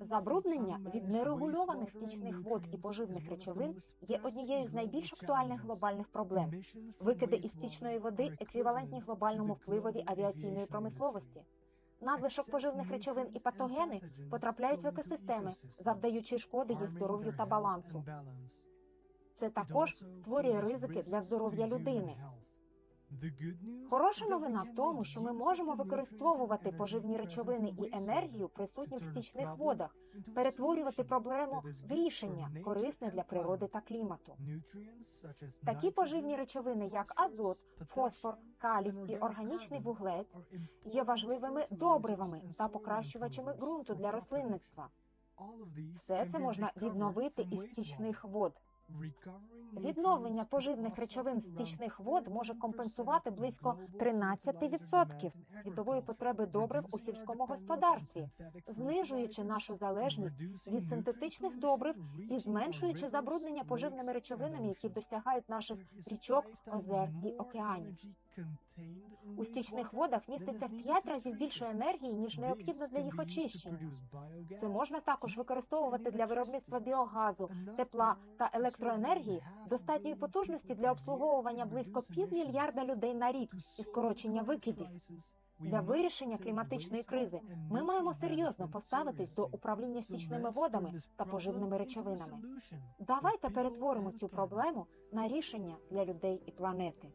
Забруднення від нерегульованих стічних вод і поживних речовин є однією з найбільш актуальних глобальних проблем. Викиди із стічної води еквівалентні глобальному впливові авіаційної промисловості. Надлишок поживних речовин і патогени потрапляють в екосистеми, завдаючи шкоди їх здоров'ю та балансу. Це також створює ризики для здоров'я людини. Хороша новина в тому, що ми можемо використовувати поживні речовини і енергію, присутню в стічних водах, перетворювати проблему в рішення, корисне для природи та клімату. Такі поживні речовини, як азот, фосфор, калій і органічний вуглець, є важливими добривами та покращувачами ґрунту для рослинництва. Все це можна відновити із стічних вод. Відновлення поживних речовин стічних вод може компенсувати близько 13% світової потреби добрив у сільському господарстві, знижуючи нашу залежність від синтетичних добрив і зменшуючи забруднення поживними речовинами, які досягають наших річок, озер і океанів. У стічних водах міститься в 5 разів більше енергії, ніж необхідно для їх очищення. Це можна також використовувати для виробництва біогазу, тепла та електроенергії достатньої потужності для обслуговування близько півмільярда людей на рік і скорочення викидів. Для вирішення кліматичної кризи ми маємо серйозно поставитись до управління стічними водами та поживними речовинами. Давайте перетворимо цю проблему на рішення для людей і планети.